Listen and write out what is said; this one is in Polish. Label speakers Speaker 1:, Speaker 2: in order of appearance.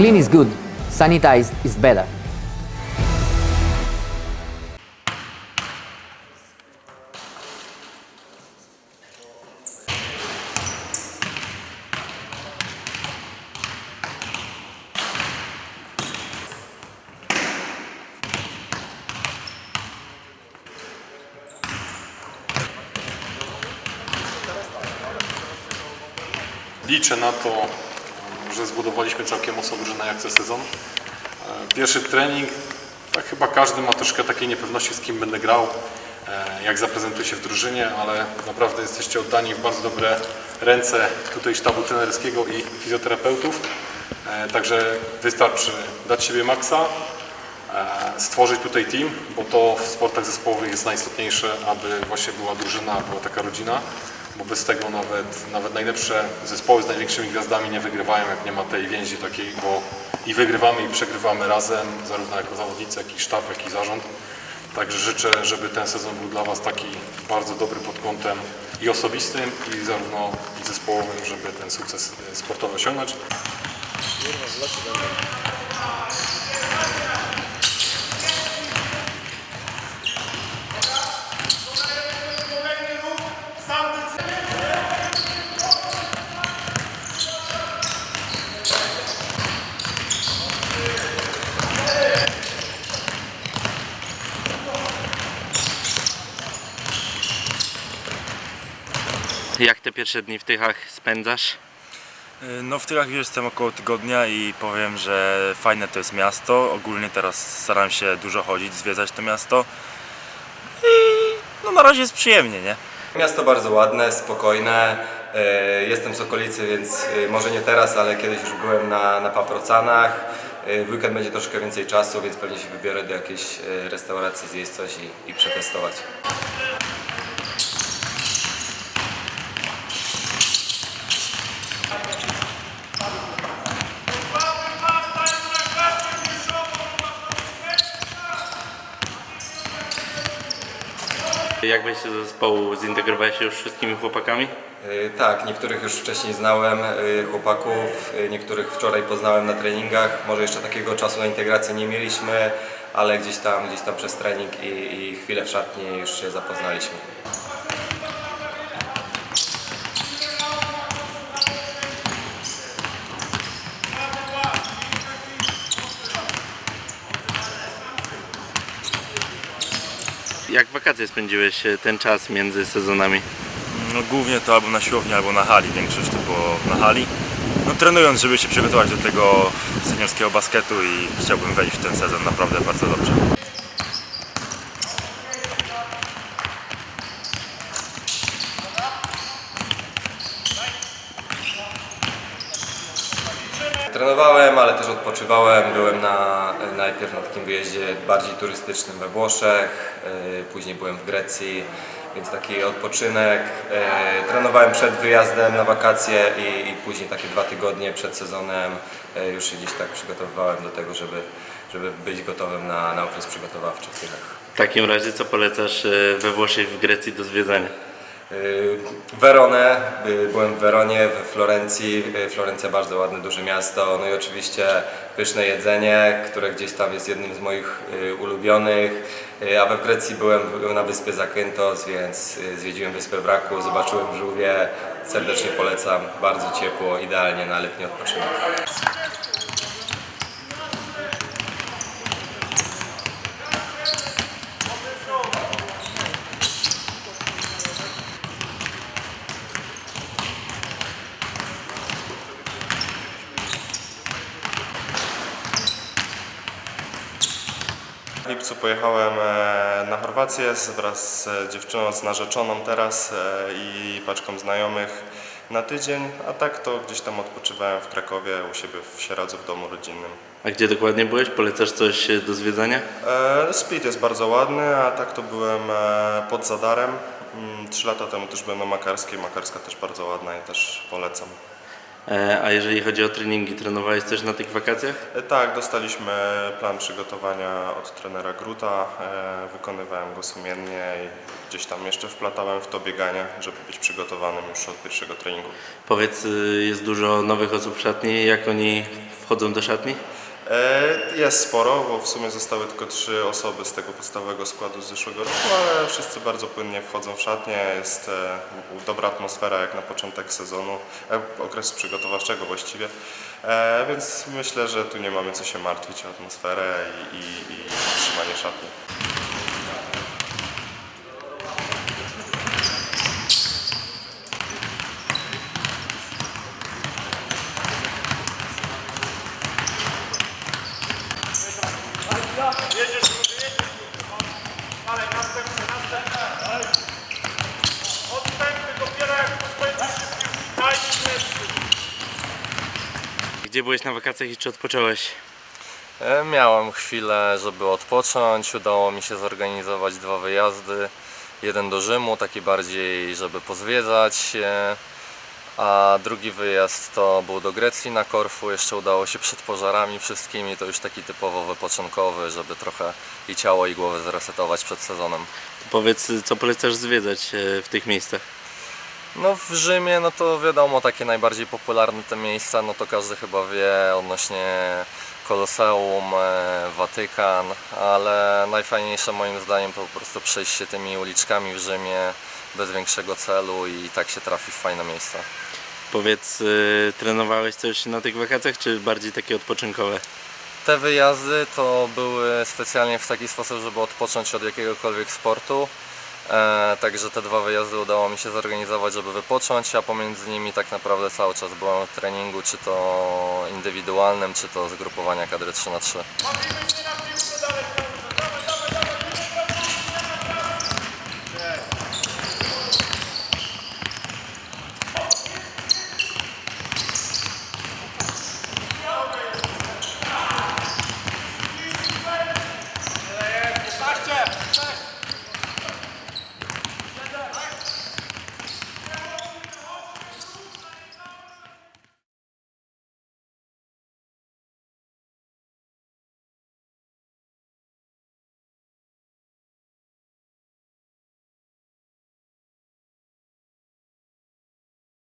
Speaker 1: Clean is good, sanitized is better.
Speaker 2: Liczę na że zbudowaliśmy całkiem mocną drużynę jak sezon. E, Pierwszy trening, tak chyba każdy ma troszkę takiej niepewności z kim będę grał, e, jak zaprezentuję się w drużynie, ale naprawdę jesteście oddani w bardzo dobre ręce tutaj sztabu trenerskiego i fizjoterapeutów. E, Także wystarczy dać siebie maksa, stworzyć tutaj team, bo to w sportach zespołowych jest najistotniejsze, aby właśnie była drużyna, była taka rodzina, bo bez tego nawet, nawet najlepsze zespoły z największymi gwiazdami nie wygrywają, jak nie ma tej więzi takiej, bo i wygrywamy i przegrywamy razem, zarówno jako zawodnicy, jak i sztab, jak i zarząd. Także życzę, żeby ten sezon był dla Was taki bardzo dobry pod kątem i osobistym, i zarówno zespołowym, żeby ten sukces e, sportowy osiągnąć.
Speaker 3: Jak te pierwsze dni w Tychach spędzasz?
Speaker 4: No w Tychach już jestem około tygodnia i powiem, że fajne to jest miasto. Ogólnie teraz staram się dużo chodzić, zwiedzać to miasto. I no na razie jest przyjemnie, nie?
Speaker 5: Miasto bardzo ładne, spokojne. E, Jestem z okolicy, więc e, może nie teraz, ale kiedyś już byłem na, na Paprocanach. W weekend będzie troszkę więcej czasu, więc pewnie się wybiorę do jakiejś restauracji, zjeść coś i, i przetestować.
Speaker 3: Jak wejście do zespołu zintegrowałeś się już z wszystkimi chłopakami?
Speaker 5: E, Tak, niektórych już wcześniej znałem, e, chłopaków, e, niektórych wczoraj poznałem na treningach. Może jeszcze takiego czasu na integrację nie mieliśmy, ale gdzieś tam, gdzieś tam przez trening i, i chwilę w szatni już się zapoznaliśmy.
Speaker 3: Jak wakacje spędziłeś e, ten czas między sezonami?
Speaker 4: No głównie to albo na siłowni, albo na hali. Większość to było na hali. No trenując, żeby się przygotować do tego seniorskiego basketu i chciałbym wejść w ten sezon naprawdę bardzo dobrze.
Speaker 5: Trenowałem, ale też odpoczywałem. Byłem na, najpierw na takim wyjeździe bardziej turystycznym we Włoszech, e, później byłem w Grecji, więc taki odpoczynek. E, Trenowałem przed wyjazdem na wakacje i, i później takie dwa tygodnie przed sezonem e, już się gdzieś tak przygotowywałem do tego, żeby, żeby być gotowym na, na okres przygotowawczy w.
Speaker 3: W takim razie co polecasz we Włoszech, w Grecji do zwiedzania?
Speaker 5: Y, Weronę, y, byłem w Weronie, we Florencji. Y, Florencja bardzo ładne, duże miasto. No i oczywiście pyszne jedzenie, które gdzieś tam jest jednym z moich ulubionych. A we Grecji byłem na wyspie Zakynthos, więc zwiedziłem wyspę Wraku, zobaczyłem żółwie. Serdecznie polecam, bardzo ciepło, idealnie na letni odpoczynek.
Speaker 6: Lipcu pojechałem e, na Chorwację wraz z dziewczyną, z narzeczoną teraz e, i paczką znajomych na tydzień, a tak to gdzieś tam odpoczywałem w Krakowie u siebie w Sieradzu w domu rodzinnym.
Speaker 3: A gdzie dokładnie byłeś? Polecasz coś e, do zwiedzania?
Speaker 6: Split jest bardzo ładny, a tak to byłem pod Zadarem. Mm, Trzy lata temu też byłem na Makarskiej, Makarska też bardzo ładna i też polecam.
Speaker 3: E, A jeżeli chodzi o treningi, trenowałeś coś na tych wakacjach?
Speaker 6: E, Tak, dostaliśmy plan przygotowania od trenera Gruta. E, Wykonywałem go sumiennie i gdzieś tam jeszcze wplatałem w to bieganie, żeby być przygotowanym już od pierwszego treningu.
Speaker 3: Powiedz, y, jest dużo nowych osób w szatni, jak oni wchodzą do szatni?
Speaker 6: E, Jest sporo, bo w sumie zostały tylko trzy osoby z tego podstawowego składu z zeszłego roku, ale wszyscy bardzo płynnie wchodzą w szatnię. Jest e, dobra atmosfera jak na początek sezonu, e, okresu przygotowawczego właściwie. Więc myślę, że tu nie mamy co się martwić o atmosferę i, i, i szatni.
Speaker 3: Gdzie byłeś na wakacjach i czy odpocząłeś?
Speaker 7: E, Miałem chwilę, żeby odpocząć. Udało mi się zorganizować dwa wyjazdy. Jeden do Rzymu, taki bardziej, żeby pozwiedzać się, a drugi wyjazd to był do Grecji na Korfu. Jeszcze udało się przed pożarami wszystkimi. To już taki typowo wypoczynkowy, żeby trochę i ciało i głowę zresetować przed sezonem.
Speaker 3: Powiedz, co polecasz zwiedzać e, w tych miejscach?
Speaker 7: No w Rzymie, no to wiadomo, takie najbardziej popularne te miejsca, no to każdy chyba wie odnośnie Koloseum, e, Watykan, ale najfajniejsze moim zdaniem to po prostu przejść się tymi uliczkami w Rzymie bez większego celu i tak się trafi w fajne miejsca.
Speaker 3: Powiedz, y, trenowałeś coś na tych wakacjach, czy bardziej takie odpoczynkowe?
Speaker 7: Te wyjazdy to były specjalnie w taki sposób, żeby odpocząć od jakiegokolwiek sportu. E, także te dwa wyjazdy udało mi się zorganizować, żeby wypocząć, a pomiędzy nimi tak naprawdę cały czas byłem w treningu, czy to indywidualnym, czy to zgrupowania kadry 3 na 3